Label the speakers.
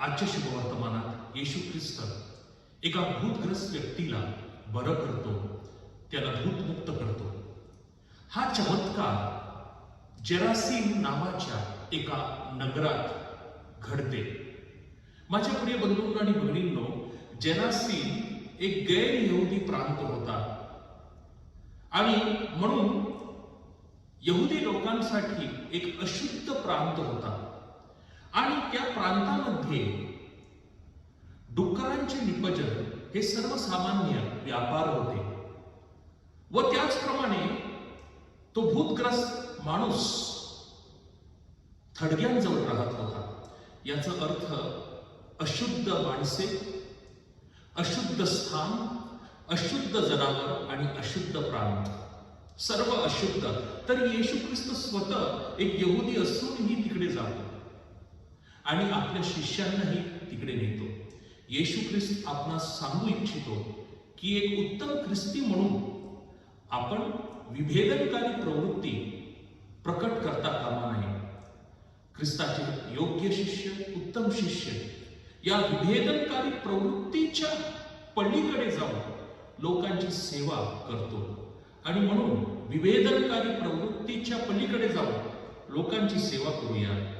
Speaker 1: आजच्या शुभवर्तमानात येशू ख्रिस्त एका भूतग्रस्त व्यक्तीला बरं करतो त्याला भूतमुक्त करतो. हा चमत्कार जरासीम नावाच्या एका नगरात घडते. माझ्या प्रिय बंधूंनो आणि बहिणींनो जरासीम एक गैर यहुदी प्रांत होता. आणि म्हणून यहुदी लोकांसाठी एक अशुद्ध प्रांत होता. आणि त्या प्रांतामध्ये डुक्करांचे निपजन हे सर्वसामान्य व्यापार होते. व त्याचप्रमाणे तो भूतग्रस्त माणूस थडग्यांजवळ राहत होता. याचा अर्थ अशुद्ध माणसे अशुद्ध स्थान अशुद्ध जनावर आणि अशुद्ध प्रांत सर्व अशुद्ध. तर येशू ख्रिस्त स्वतः एक यहुदी असूनही तिकडे जातो. आणि आपल्या शिष्यांनाही तिकडे नेतो. येशू ख्रिस्त आपणास सांगू इच्छितो की एक उत्तम ख्रिस्ती म्हणून आपण विभेदनकारी प्रवृत्ती प्रकट करता कामा नये. ख्रिस्ताचे योग्य शिष्य उत्तम शिष्य या विभेदनकारी प्रवृत्तीच्या पलीकडे जाऊन लोकांची सेवा करतो आणि म्हणून विभेदनकारी प्रवृत्तीच्या पलीकडे जाऊन लोकांची सेवा करूया.